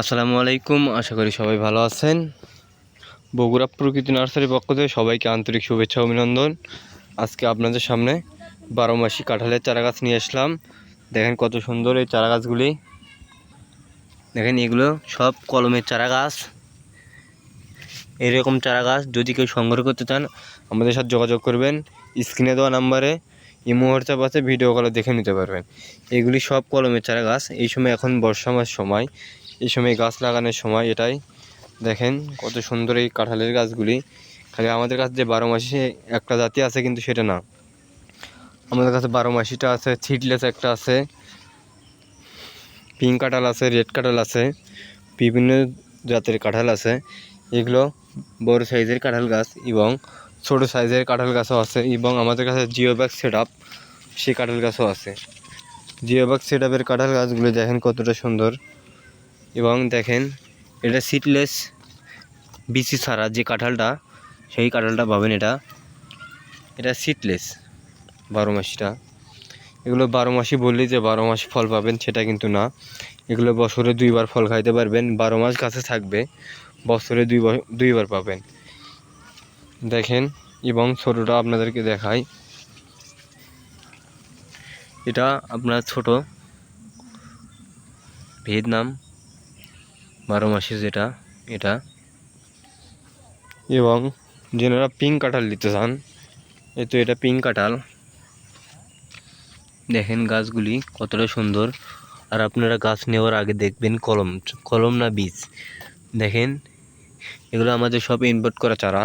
আসসালামু আলাইকুম, আশা করি সবাই ভালো আছেন। বগুড়া প্রকৃতি নার্সারির পক্ষ থেকে সবাইকে আন্তরিক শুভেচ্ছা, অভিনন্দন। আজকে আপনাদের সামনে বারো মাসি কাঁঠালের চারা গাছ নিয়ে আসলাম। দেখেন কত সুন্দর এই চারা গাছগুলি দেখেন এগুলো সব কলমের চারা গাছ এরকম চারা গাছ যদি কেউ সংগ্রহ করতে চান, আমাদের সাথে যোগাযোগ করবেন। স্ক্রিনে দেওয়া নাম্বারে ইমো, হোয়াটসঅ্যাপ আছে, ভিডিও কলে দেখে নিতে পারবেন। এগুলি সব কলমের চারা গাছ এই সময় এখন বর্ষা মাস সময়। এই সময় গাছ লাগানোর সময় এটাই। দেখেন কত সুন্দর এই কাঁঠালের গাছগুলি। খালি আমাদের কাছে যে বারো মাসি একটা জাতি আছে কিন্তু সেটা না। আমাদের কাছে বারো মাসিটা আছে ছিটলেস একটা আছে। পিঙ্ক কাঁঠাল আছে রেড কাঁঠাল আছে, বিভিন্ন জাতের কাঁঠাল আছে। এগুলো বড় সাইজের কাঁঠাল গাছ এবং ছোটো সাইজের কাঁঠাল গাছও আছে এবং আমাদের কাছে জিও ব্যাগ সেট আপ সেই কাঁঠাল গাছও আছে। জিও ব্যাগ সেট আপের কাঁঠাল গাছগুলো দেখেন কতটা সুন্দর। এবং দেখেন, এটা সিটলেস বিসি ছাড়া যে কাঁঠালটা, সেই কাঁঠালটা পাবেন এটা। এটা সিটলেস বারো মাসিটা। এগুলো বারো মাসই বললেই যে বারো মাস ফল পাবেন সেটা কিন্তু না। এগুলো বছরে দুইবার ফল খাইতে পারবেন, বারো মাস গাছে থাকবে, বছরে দুই দুইবার পাবেন। দেখেন, এবং ছোটোটা আপনাদেরকে দেখাই। এটা আপনার ছোট ভিয়েতনাম। বারো মাসে যেটা এটা। এবং যেনারা পিঙ্ক কাঁঠাল নিতে চান এই তো এটা পিঙ্ক কাঁঠাল। দেখেন গাছগুলি কতটা সুন্দর। আর আপনারা গাছ নেওয়ার আগে দেখবেন কলম কলম না বীজ। দেখেন এগুলো আমাদের সব ইনপুট করা চারা।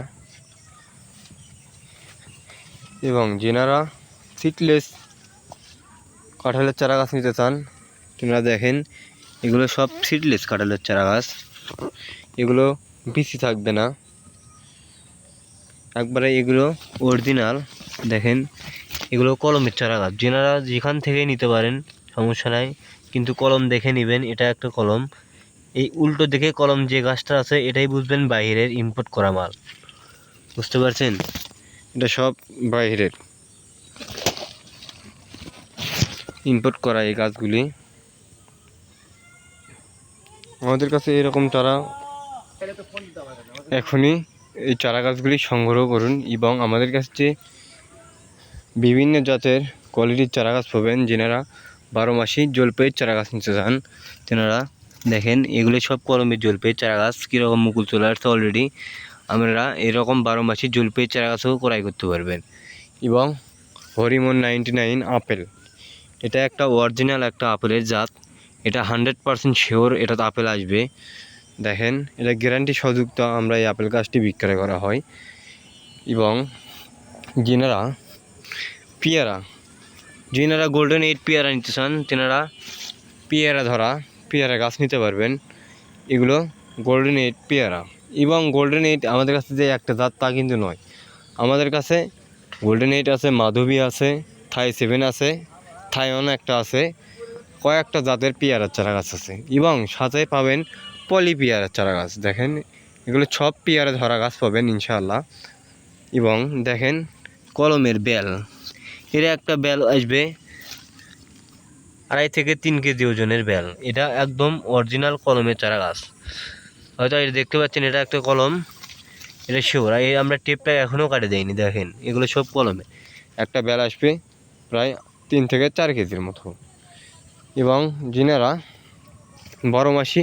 এবং যেনারা সিটলেস কাঁঠালের চারা গাছ নিতে চান তোমরা দেখেন এগুলো সব সিডলেস কাঁঠালের চারা গাছ। এগুলো বিসি থাকবে না। একবারে এগুলো অরিজিনাল দেখেন, এগুলো কলমের চারা গাছ। যেনারা যেখান থেকে নিতে পারেন, সমস্যা নাই, কিন্তু কলম দেখে নেবেন, এটা একটা কলম। এই উল্টো দেখে কলম যে গাছটা আছে, এটাই বুঝবেন বাইরের ইম্পোর্ট করা মাল। বুঝতে পারছেন? এটা সব বাইরের ইম্পোর্ট করা এই গাছগুলি। আমাদের কাছে এরকম চারা এখনই এই চারা গাছগুলি সংগ্রহ করুন এবং আমাদের কাছে বিভিন্ন জাতের কোয়ালিটির চারা গাছ পাবেন, যেনারা বারো মাসি জলপাইয়ের চারা গাছ নিতে চান, তেনারা দেখেন এগুলো সব কলমের জলপাইয়ের চারা গাছ, কীরকম মুকুল চলে আসছে অলরেডি আমরা এরকম বারো মাসি জলপাইয়ের চারা গাছও ক্রয় করতে পারবেন। এবং হরিমন নাইনটি নাইন আপেল, এটা একটা অরিজিনাল একটা আপেলের জাত। এটা হান্ড্রেড পারসেন্ট শিওর এটাতে আপেল আসবে। দেখেন, এটা গ্যারান্টি সযুক্ত আমরা এই আপেল গাছটি বিক্রয় করা হয়। এবং যিনারা, পেয়ারা, যিনারা গোল্ডেন এইট পেয়ারা নিতে চান, তেনারা পেয়ারা ধরা, পেয়ারা গাছ নিতে পারবেন। এগুলো গোল্ডেন এইট পেয়ারা। এবং গোল্ডেন এইট আমাদের কাছে যে একটা জাত তা কিন্তু নয়। আমাদের কাছে গোল্ডেন এইট আছে, মাধবী আছে থাই সেভেন আছে থাইওয়ান একটা আছে। কয়েকটা জাতের পেয়ারার চারা গাছ আছে এবং সাথে পাবেন পলি পেয়ারার চারা গাছ দেখেন, এগুলো সব পেয়ারা ধরা গাছ পাবেন ইনশাআল্লাহ। এবং দেখেন, কলমের বেল। এর একটা বেল আসবে আড়াই থেকে তিন কেজি ওজনের বেল। এটা একদম অরিজিনাল কলমের চারা গাছ হয়তো এটা দেখতে পাচ্ছেন, এটা একটা কলম। এটা শিওর। এই আমরা টেপটা এখনও কাটে দেয়নি দেখেন। এগুলো সব কলমে। একটা বেল আসবে প্রায় তিন থেকে চার কেজির মতো। এবং যিনারা বারো মাসি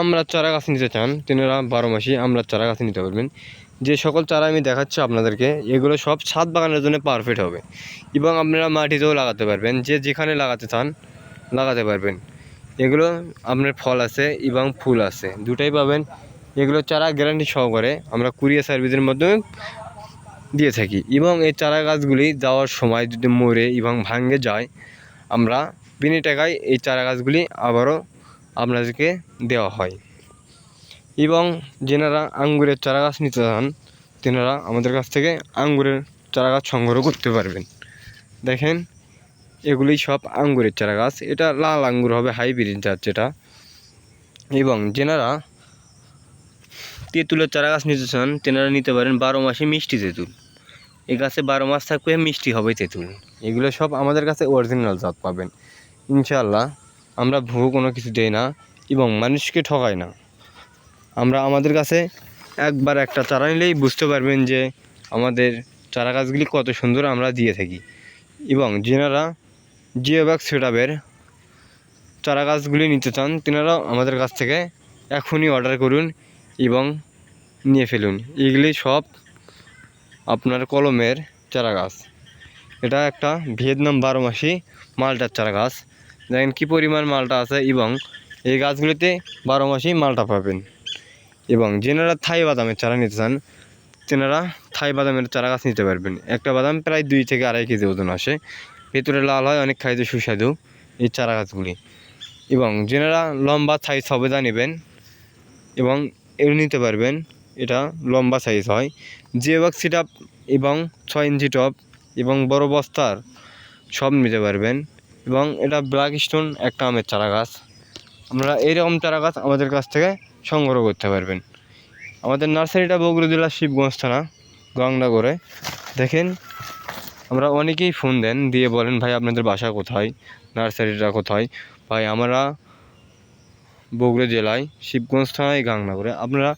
আমরা চারা গাছ নিতে চান, তিনারা বারো মাসি আমরা চারা গাছ নিতে পারবেন। যে সকল চারা আমি দেখাচ্ছি আপনাদেরকে, এগুলো সব ছাদ বাগানের জন্য পারফেক্ট হবে। এবং আপনারা মাটিতেও লাগাতে পারবেন, যে যেখানে লাগাতে চান, লাগাতে পারবেন। এগুলো আপনার ফল আছে এবং ফুল আছে, দুটাই পাবেন। এগুলো চারা গ্যারান্টি সহকারে আমরা কুরিয়ার সার্ভিসের মাধ্যমে দিয়ে থাকি। এবং এই চারা গাছগুলি যাওয়ার সময় যদি মরে এবং ভাঙে যায়, আমরা বিনা টাকায় এই চারা গাছগুলি আবারও আপনাদেরকে দেওয়া হয়। এবং যেনারা আঙ্গুরের চারা গাছ নিতে চান, তেনারা আমাদের কাছ থেকে আঙ্গুরের চারা গাছ সংগ্রহ করতে পারবেন। দেখেন, এগুলি সব আঙ্গুরের চারা গাছ এটা লাল আঙ্গুর হবে, হাইব্রিড জাত যেটা। এবং যেনারা তেঁতুলের চারা গাছ নিতে চান, তেনারা নিতে পারেন বারো মাসে মিষ্টি তেঁতুল। এ গাছে বারো মাস থাকবে মিষ্টি হবে তেঁতুল। এগুলো সব আমাদের কাছে অরিজিনাল জাত পাবেন। ইনশাআল্লাহ, আমরা ভুয়ো কোনো কিছু দেই না এবং মানুষকে ঠকায় না। আমরা আমাদের কাছে একবার একটা চারা নিলেই বুঝতে পারবেন যে আমাদের চারা গাছগুলি কত সুন্দর আমরা দিয়ে থাকি এবং যেনারা জিওব্যাগ সেটআপের চারা গাছগুলি নিতে চান, তেনারা আমাদের কাছ থেকে এখনই অর্ডার করুন এবং নিয়ে ফেলুন। এগুলি সব আপনার কলমের চারা গাছ। এটা একটা ভিয়েতনাম বারো মাসি মালটার চারা গাছ। দেখেন কী পরিমাণ মালটা আছে এবং এই গাছগুলিতে বারো মাসেই মালটা পাবেন। এবং যেনারা থাই বাদামের চারা নিতে চান, তেনারা থাই বাদামের চারা গাছ নিতে পারবেন। একটা বাদাম প্রায় দুই থেকে আড়াই কেজি ওজন আসে। ভেতরে লাল হয়, অনেক খাইতে সুস্বাদু এই চারা গাছগুলি। এবং যেনারা লম্বা সাইজ সবেদা নেবেন এবং এর নিতে পারবেন, এটা লম্বা সাইজ হয়। জিওবাক সিট আপ এবং ছয় ইঞ্চি টপ এবং বড় বস্তার সব নিতে পারবেন। এবং এটা ব্ল্যাক স্টোন একটা আমের চারা গাছ আমরা এইরকম চারা গাছ আমাদের কাছ থেকে সংগ্রহ করতে পারবেন। আমাদের নার্সারিটা বগুড়া জেলার শিবগঞ্জ থানা, গঙ্গাগড়ে। দেখেন, আমরা অনেকেই ফোন দেন, দিয়ে বলেন, ভাই, আপনাদের বাসা কোথায়? নার্সারিটা কোথায়? ভাই, আমরা বগুড়া জেলায়, শিবগঞ্জ থানায় গাংনাগরে আপনারা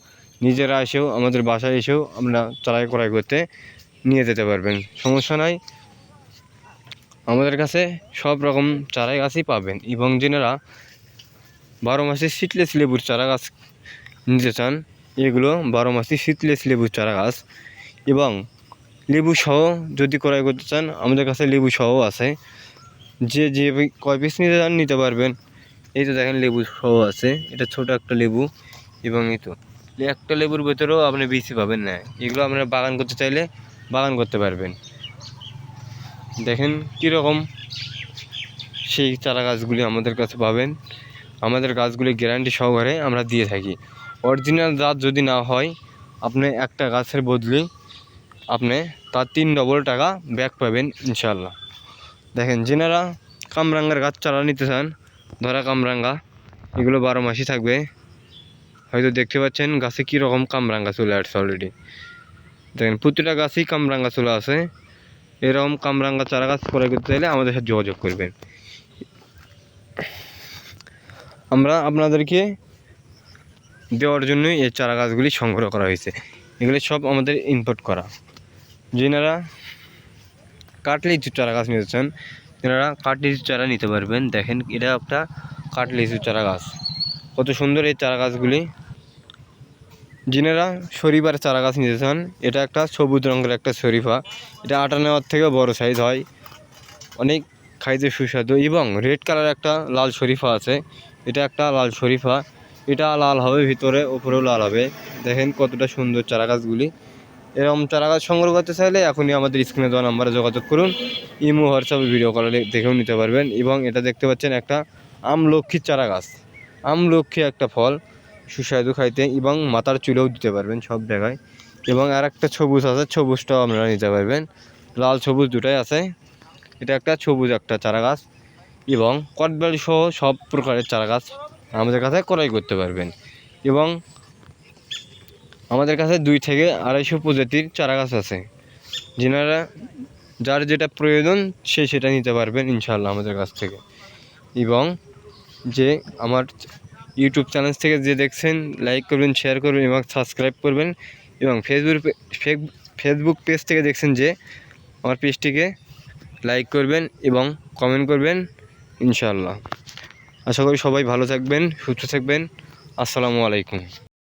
নিজেরা এসেও, আমাদের বাসায় এসেও আমরা চারাই ক্রয় করতে নিয়ে যেতে পারবেন। সমস্যা নাই আমাদের কাছে সব রকম চারা গাছই পাবেন। এবং যেনারা বারো মাসে সিটলেস লেবুর চারা গাছ নিতে চান, এগুলো বারো মাসে সিটলেস লেবুর চারা গাছ এবং লেবু সহ যদি ক্রয় করতে চান, আমাদের কাছে লেবু সহ আছে। যে যে কয় পিস নিতে চান, নিতে পারবেন। এই তো দেখেন লেবু সহ আছে। এটা ছোট একটা লেবু। এবং এই তো একটা লেবুর ভেতরেও আপনি বেশি পাবেন না। এগুলো আপনারা বাগান করতে চাইলে বাগান করতে পারবেন। দেখেন কীরকম সেই চারা গাছগুলি আমাদের কাছে পাবেন। আমাদের গাছগুলি গ্যারান্টি সহকারে আমরা দিয়ে থাকি। অরিজিনাল জাত যদি না হয়, আপনি একটা গাছের বদলে আপনি তার তিন ডবল টাকা ব্যাক পাবেন ইনশাল্লাহ দেখেন, যেনারা কামরাঙ্গার গাছ চারা নিতে চান, ধরা কামরাঙ্গা, এগুলো বারো মাসই থাকবে। হয়তো দেখতে পাচ্ছেন গাছে কীরকম কামরাঙ্গা চলে আসছে অলরেডি দেখেন, প্রতিটা গাছেই কামরাঙ্গা চলে আসে। এরকম কামরাঙ্গা চারা গাছ ক্রয় করতে চাইলে আমাদের সাথে যোগাযোগ করবেন। আমরা আপনাদেরকে দেওয়ার জন্যই এই চারা গাছগুলি সংগ্রহ করা হয়েছে। এগুলি সব আমাদের ইম্পোর্ট করা। যেনারা কাটলিচু চারা গাছ নিতে চান তেনারা কাটলিচু চারা নিতে পারবেন। দেখেন, এটা একটা কাটলিচু চারা গাছ। কত সুন্দর এই চারা গাছগুলি। যিনারা শরীফার চারা গাছ নিতে চান এটা একটা সবুজ রঙের একটা শরীফা। এটা আটা নেওয়ার থেকেও বড় সাইজ হয়। অনেক খাইতে সুস্বাদু এবং রেড কালার একটা লাল শরীফা আছে। এটা একটা লাল শরীফা। এটা লাল হবে, ভিতরে ওপরেও লাল হবে। দেখেন কতটা সুন্দর চারা গাছগুলি এরকম চারা গাছ সংগ্রহ করতে চাইলে এখনই আমাদের স্ক্রিনে দেওয়া নাম্বারে যোগাযোগ করুন। ইমো, হোয়াটসঅ্যাপে, ভিডিও কলে দেখেও নিতে পারবেন এবং এটা দেখতে পাচ্ছেন একটা আমলক্ষীর চারা গাছ আমলক্ষী একটা ফল। সুস্বাদু খাইতে এবং মাথার চুলেও দিতে পারবেন সব জায়গায়। এবং আর একটা সবুজ আছে সবুজটাও আপনারা নিতে পারবেন। লাল সবুজ দুটাই আছে। এটা একটা সবুজ একটা চারা গাছ এবং কটবেল সহ সব প্রকারের চারা গাছ আমাদের কাছে ক্রয় করতে পারবেন। এবং আমাদের কাছে দুই থেকে আড়াইশো প্রজাতির চারা গাছ আছে। যেনারা, যার যেটা প্রয়োজন সে সেটা নিতে পারবেন ইনশাল্লাহ আমাদের কাছ থেকে। এবং যে আমার ইউটিউব চ্যানেল থেকে যে দেখছেন লাইক করবেন শেয়ার করবেন এবং সাবস্ক্রাইব করবেন এবং ফেসবুক ফেসবুক পেজ থেকে দেখছেন যে আমার পেজটিকে লাইক করবেন এবং কমেন্ট করবেন ইনশাল্লাহ আশা করি সবাই ভালো থাকবেন, সুস্থ থাকবেন। আসসালামু আলাইকুম।